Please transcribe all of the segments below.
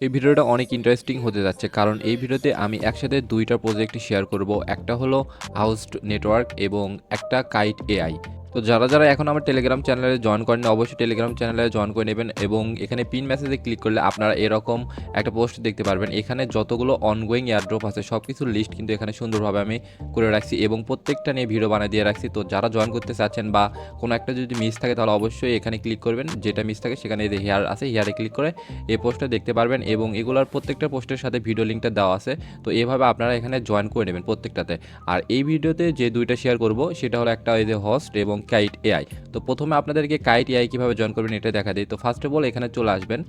এই ভিডিওটা অনেক ইন্টারেস্টিং হতে যাচ্ছে, কারণ এই ভিডিওতে আমি একসাথে দুইটা প্রজেক্ট শেয়ার করব। একটা হলো হাউসড নেটওয়ার্ক এবং একটা কাইট এআই তো যারা যারা এখন আমার টেলিগ্রাম চ্যানেলে জয়েন করেন অবশ্যই টেলিগ্রাম চ্যানেলে জয়েন করে নেবেন এবং এখানে পিন মেসেজে ক্লিক করলে আপনারা এরকম একটা পোস্ট দেখতে পারবেন। এখানে যতগুলো অনগোয়িং এয়ারড্রপ আছে সব কিছুর লিস্ট কিন্তু এখানে সুন্দরভাবে আমি করে রাখছি এবং প্রত্যেকটা নিয়ে ভিডিও বানিয়ে দিয়ে রাখছি। তো যারা জয়েন করতে চাচ্ছেন বা কোনো একটা যদি মিস থাকে, তাহলে অবশ্যই এখানে ক্লিক করবেন। যেটা মিস থাকে, সেখানে যে হেয়ার আছে হেয়ারে ক্লিক করে এই পোস্টটা দেখতে পারবেন এবং এগুলোর প্রত্যেকটা পোস্টের সাথে ভিডিও লিঙ্কটা দেওয়া আছে। তো এভাবে আপনারা এখানে জয়েন করে নেবেন প্রত্যেকটাতে। আর এই ভিডিওতে যে দুইটা শেয়ার করব, সেটা হলো একটা এই যে হোস্ট এবং কাইট এআই তো প্রথমে আপনাদেরকে কাইট এআই কীভাবে জয়েন করবেন এটা দেখা দিই। তো ফার্স্ট অফ অল এখানে চলে আসবেন।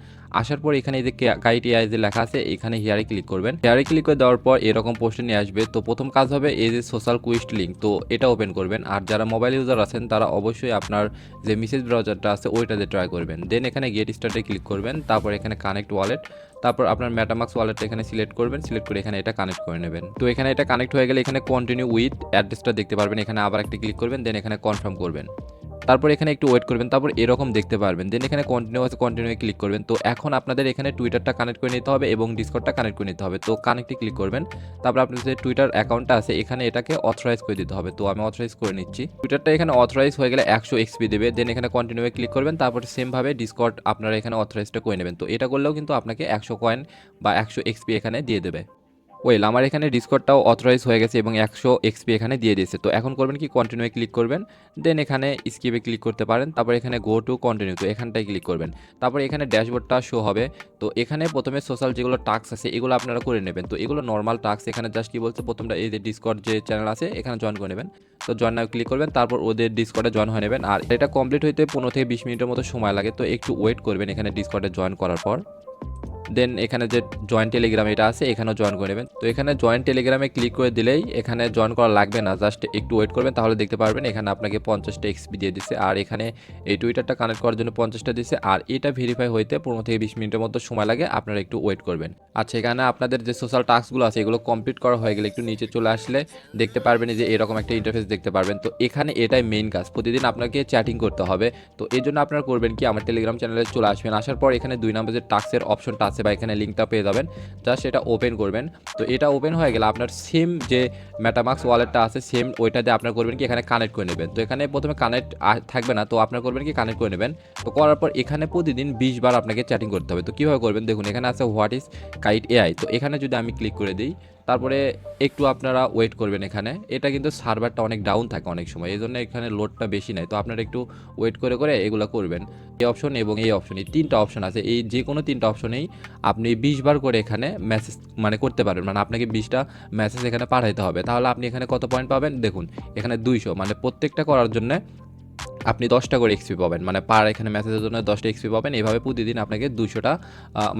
আসার পর এখানে যে কাইট এআই যে লেখা আছে, এখানে হিয়ারে ক্লিক করবেন। হিয়ারে ক্লিক করে দেওয়ার পর এরকম পোস্টে নিয়ে আসবে। তো প্রথম কাজ হবে এই যে সোশ্যাল কুইস্ট লিঙ্ক তো এটা ওপেন করবেন। আর যারা মোবাইল ইউজার আছেন, তারা অবশ্যই আপনার যে মেসেজ ব্রাউজারটা আছে, ওইটাতে ট্রাই করবেন। দেন এখানে গেট স্টার্টে ক্লিক করবেন। তারপর এখানে কানেক্ট ওয়ালেট তারপর আপনার ম্যাটামাক্স ওয়ালেটটা এখানে সিলেক্ট করবেন সিলেক্ট করে এখানে এটা কানেক্ট করে নেবেন। তো এখানে এটা কানেক্ট হয়ে গেলে এখানে কন্টিনিউ উইথ অ্যাড্রেসটা দেখতে পারবেন, এখানে আবার একটা ক্লিক করবেন দেন এখানে কনফার্ম করবেন। তারপর এখানে একটু ওয়েট করবেন, তারপর এরকম দেখতে পারবেন। দেন এখানে কন্টিনিউ আছে কন্টিনিউ ক্লিক করবেন। তো এখন আপনাদের এখানে টুইটারটা কানেক্ট করে নিতে হবে এবং ডিসকর্ডটা কানেক্ট করে নিতে হবে। তো কানেক্টে ক্লিক করবেন, তারপর আপনার যে টুইটার অ্যাকাউন্টটা আছে, এখানে এটাকে অথরাইজ করে দিতে হবে। তো আমি অথরাইজ করে নিচ্ছি। টুইটারটা এখানে অথরাইজ হয়ে গেলে একশো এক্সপি দেবে। দেন এখানে কন্টিনিউ ক্লিক করবেন, তারপর সেমভাবে ডিসকর্ড আপনারা এখানে অথরাইজটা করে নেবেন। তো এটা করলেও কিন্তু আপনাকে একশো কয়েন বা একশো এক্সপি এখানে দিয়ে দেবে। ওয়েল আমার এখানে ডিসকর্ডটাও অথরাইজ হয়ে গেছে এবং একশো এক্সপি এখানে দিয়ে দিয়েছে। তো এখন করবেন কি কন্টিনিউ ক্লিক করবেন দেন এখানে স্কিপে ক্লিক করতে পারেন, তারপর এখানে গো টু কন্টিনিউ তো এখানটায় ক্লিক করবেন। তারপর এখানে ড্যাশবোর্ডটা শো হবে। তো এখানে প্রথমে সোশ্যাল যেগুলো টাস্ক আছে, এগুলো আপনারা করে নেবেন। তো এগুলো নর্মাল টাস্ক এখানে জাস্ট কী বলছে, প্রথমটা এই যে ডিসকর্ড যে চ্যানেল আছে, এখানে জয়েন করে নেবেন। তো জয়েন নাও ক্লিক করবেন, তারপর ওদের ডিসকর্ডে জয়েন হয়ে নেবেন। আর এটা কমপ্লিট হইতে পনেরো থেকে বিশ মিনিটের মতো সময় লাগে। তো একটু ওয়েট করবেন এখানে ডিসকর্ডে জয়েন করার পর। দেন এখানে যে জয়েন্ট টেলিগ্রাম এটা আছে, এখানেও জয়েন করে নেবেন। তো এখানে জয়েন্ট টেলিগ্রামে ক্লিক করে দিলেই এখানে জয়েন করা লাগবে না জাস্ট একটু ওয়েট করবেন, তাহলে দেখতে পারবেন এখানে আপনাকে পঞ্চাশটা এক্সপি দিয়ে দিচ্ছে আর এখানে এই টুইটারটা কানেক্ট করার জন্য পঞ্চাশটা দিচ্ছে আর এটা ভেরিফাই হইতে পনেরো থেকে বিশ মিনিটের মতো সময় লাগে, আপনারা একটু ওয়েট করবেন। আচ্ছা এখানে আপনাদের যে সোশ্যাল টাস্কগুলো আছে, এগুলো কমপ্লিট করা হয়ে গেলে একটু নিচে চলে আসলে দেখতে পারবেন যে এরকম একটা ইন্টারফেস দেখতে পারবেন। তো এখানে এটাই মেইন কাজ, প্রতিদিন আপনাকে চ্যাটিং করতে হবে। তো এই জন্য আপনারা করবেন কি, আমার টেলিগ্রাম চ্যানেলে চলে আসবেন। আসার পর এখানে দুই নম্বর যে টাস্কের অপশনটা আছে বা এখানে লিঙ্কটা পেয়ে যাবেন জাস্ট এটা ওপেন করবেন। তো এটা ওপেন হয়ে গেলে আপনার সেম যে মেটামাক্স ওয়ালেটটা আছে সেম ওইটা দিয়ে আপনার করবেন কি, এখানে কানেক্ট করে নেবেন। তো এখানে প্রথমে কানেক্ট থাকবে না, তো আপনার করবেন কি কানেক্ট করে নেবেন। তো করার পর এখানে প্রতিদিন বিশ বার আপনাকে চ্যাটিং করতে হবে। তো কীভাবে করবেন? দেখুন, এখানে আছে হোয়াট ইজ কাইট এআই তো এখানে যদি আমি ক্লিক করে দিই, তারপরে একটু আপনারা ওয়েট করবেন এখানে। এটা কিন্তু সার্ভারটা অনেক ডাউন থাকে অনেক সময় এই জন্য এখানে লোডটা বেশি নেয় তো আপনারা একটু ওয়েট করে করে এগুলো করবেন। এই অপশন এবং এই অপশন এই তিনটা অপশন আছে। এই যে কোনো তিনটা অপশনেই আপনি বিশ বার করে এখানে মেসেজ মানে করতে পারবেন। মানে আপনাকে বিশটা মেসেজ এখানে পাঠাইতে হবে। তাহলে আপনি এখানে কত পয়েন্ট পাবেন? দেখুন এখানে দুইশো মানে প্রত্যেকটা করার জন্য আপনি দশটা করে এক্সপি পাবেন। মানে পার এখানে মেসেজের জন্য দশটা এক্সপি পাবেন। এইভাবে প্রতিদিন আপনাকে দুশোটা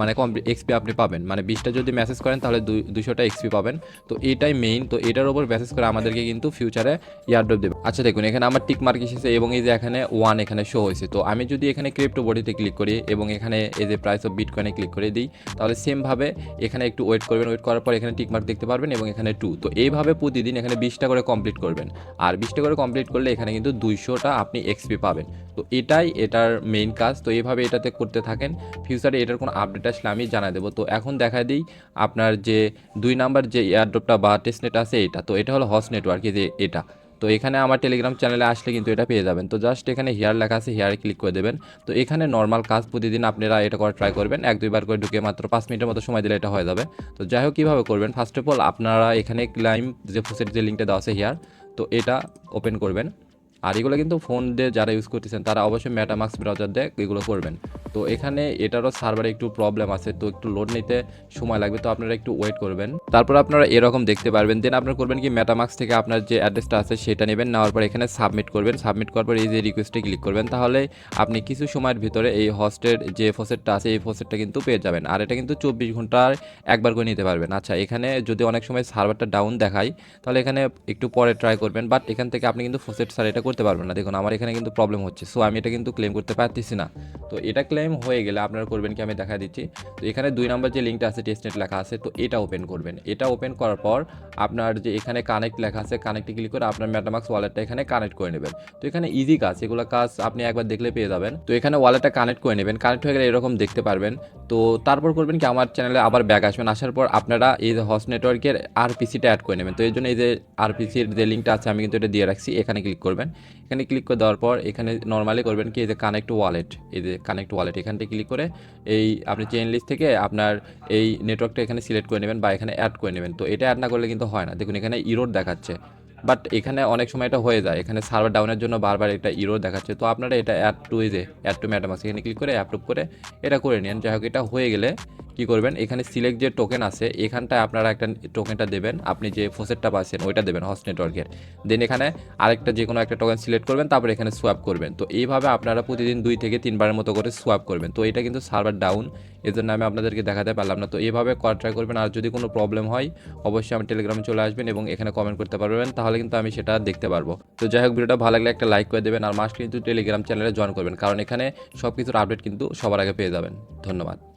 মানে কম এক্সপি আপনি পাবেন। মানে বিশটা যদি মেসেজ করেন, তাহলে দুশোটা এক্সপি পাবেন। তো এটাই মেইন তো এটার উপর মেসেজ করে আমাদেরকে কিন্তু ফিউচারে ইয়ারড্রপ দেবে। আচ্ছা দেখুন, এখানে আমার টিক মার্ক এসেছে এবং এই যে এখানে ওয়ান এখানে শো হয়েছে। তো আমি যদি এখানে ক্রিপ্টো বডিতে ক্লিক করি এবং এখানে এই যে প্রাইস অফ বিটকয়েনে ক্লিক করে দিই, তাহলে সেমভাবে এখানে একটু ওয়েট করবেন। ওয়েট করার পর এখানে টিক মার্ক দেখতে পারবেন এবং এখানে টু তো এইভাবে প্রতিদিন এখানে বিশটা করে কমপ্লিট করবেন। আর বিশটা করে কমপ্লিট করলে এখানে কিন্তু দুইশোটা আপনি এক্সপি পাবেন। তো এটাই এটার মেইন কাজ। তো এইভাবে এটাতে করতে থাকেন। ফিউচারে এটার কোনো আপডেট আসলে আমি জানাই দেবো। তো এখন দেখা দিই আপনার যে দুই নাম্বার যে এয়ারড্রপটা বা টেস্টনেট আছে এটা। তো এটা হলো হস নেটওয়ার্ক যে এটা। তো এখানে আমার টেলিগ্রাম চ্যানেলে আসলে কিন্তু এটা পেয়ে যাবেন। তো জাস্ট এখানে হেয়ার লেখা আছে হেয়ারে ক্লিক করে দেবেন। তো এখানে নর্মাল কাজ প্রতিদিন আপনারা এটা করে ট্রাই করবেন। এক, দুইবার করে ঢুকে মাত্র পাঁচ মিনিটের মতো সময় দিলে এটা হয়ে যাবে। তো যাই হোক, কীভাবে করবেন? ফার্স্ট অফ অল আপনারা এখানে ক্লাইম যে ফুসের যে লিঙ্কটা দেওয়া আছে হেয়ার তো এটা ওপেন করবেন। আর এগুলো কিন্তু ফোন দিয়ে যারা ইউজ করতেছেন, তারা অবশ্যই মেটামাক্স ব্রাউজার দিয়ে এগুলো করবেন। তো এখানে এটারও সার্ভারে একটু প্রবলেম আছে, তো একটু লোড নিতে সময় লাগবে, তো আপনারা একটু ওয়েট করবেন। তারপর আপনারা এরকম দেখতে পারবেন দেন আপনারা করবেন কি মেটামাক্স থেকে আপনার যে অ্যাড্রেসটা আছে সেটা নেবেন, নেওয়ার পর এখানে সাবমিট করবেন সাবমিট করার পর এই যে রিকোয়েস্টে ক্লিক করবেন, তাহলে আপনি কিছু সময়ের ভিতরে এই হস্টের যে ফসেটটা আছে, এই ফসেটটা কিন্তু পেয়ে যাবেন। আর এটা কিন্তু চব্বিশ ঘণ্টার একবার করে নিতে পারবেন। আচ্ছা এখানে যদি অনেক সময় সার্ভারটা ডাউন দেখায় তাহলে এখানে একটু পরে ট্রাই করবেন বাট এখান থেকে আপনি কিন্তু ফসেট সার এটা করতে পারবেন না। দেখুন, আমার এখানে কিন্তু প্রবলেম হচ্ছে সো আমি এটা কিন্তু ক্লেম করতে পারতেছি না। তো এটা ক্লেম হয়ে গেলে আপনারা করবেন কি আমি দেখা দিচ্ছি। তো এখানে দুই নম্বর যে লিঙ্কটা আছে টেস্টনেট লেখা আছে, তো এটা ওপেন করবেন। এটা ওপেন করার পর আপনার যে এখানে কানেক্ট লেখা আছে কানেক্টে ক্লিক করে আপনার মেটামাক্স ওয়ালেটটা এখানে কানেক্ট করে নেবেন। তো এখানে ইজি কাজ, এগুলো কাজ আপনি একবার দেখলে পেয়ে যাবেন। তো এখানে ওয়ালেটটা কানেক্ট করে নেবেন। কানেক্ট হয়ে গেলে এরকম দেখতে পারবেন। তো তারপর করবেন কি, আমার চ্যানেলে আবার ব্যাক আসবেন। আসার পর আপনারা এই যে হস নেটওয়ার্কের আর পিসিটা অ্যাড করে নেবেন। তো এই জন্য এই যে আর পিসির যে লিঙ্কটা আছে, আমি কিন্তু এটা দিয়ে রাখছি। এখানে ক্লিক করবেন। এখানে ক্লিক করে দেওয়ার পর এখানে নর্মালি করবেন কি, এই যে কানেক্ট ওয়ালেট এই যে কানেক্ট ওয়ালেট এখানটা ক্লিক করে এই আপনি চেইন লিস্ট থেকে আপনার এই নেটওয়ার্কটা এখানে সিলেক্ট করে নেবেন বা এখানে অ্যাড করে নেবেন। তো এটা অ্যাড না করলে কিন্তু হয় না। দেখুন, এখানে ইরোড দেখাচ্ছে। বাট এখানে অনেক সময় এটা হয়ে যায়। এখানে সার্ভার ডাউনের জন্য বারবার একটা ইরো দেখাচ্ছে। তো আপনারা এটা অ্যাড টু যে অ্যাড টু ম্যাটামাক্স এখানে ক্লিক করে অ্যাপ্রুভ করে এটা করে নিন। যাই হোক, এটা হয়ে গেলে কি করবেন? এখানে সিলেক্ট যে টোকেন আছে, এখানটায় আপনারা একটা টোকেনটা দেবেন। আপনি যে ফোসেটটা পাচ্ছেন, ওইটা দেবেন হস নেটওয়ার্কের দেন এখানে আরেকটা যে কোনো একটা টোকেন সিলেক্ট করবেন, তারপর এখানে সোয়াপ করবেন। তো এইভাবে আপনারা প্রতিদিন দুই থেকে তিনবারের মতো করে সোয়াপ করবেন। তো এটা কিন্তু সার্ভার ডাউন এর জন্য আমি আপনাদেরকে দেখাতে পারলাম না। তো এইভাবে ট্রাই করবেন, আর যদি কোনো প্রবলেম হয়, অবশ্যই আমি টেলিগ্রামে চলে আসবেন এবং এখানে কমেন্ট করতে পারবেন, তাহলে কিন্তু আমি সেটা দেখতে পারব। তো যাই হোক, ভিডিওটা ভালো লাগলে একটা লাইক করে দেবেন, আর মাস্ট কিন্তু টেলিগ্রাম চ্যানেলে জয়েন করবেন। কারণ এখানে সব কিছুর আপডেট কিন্তু সবার আগে পেয়ে যাবেন। ধন্যবাদ।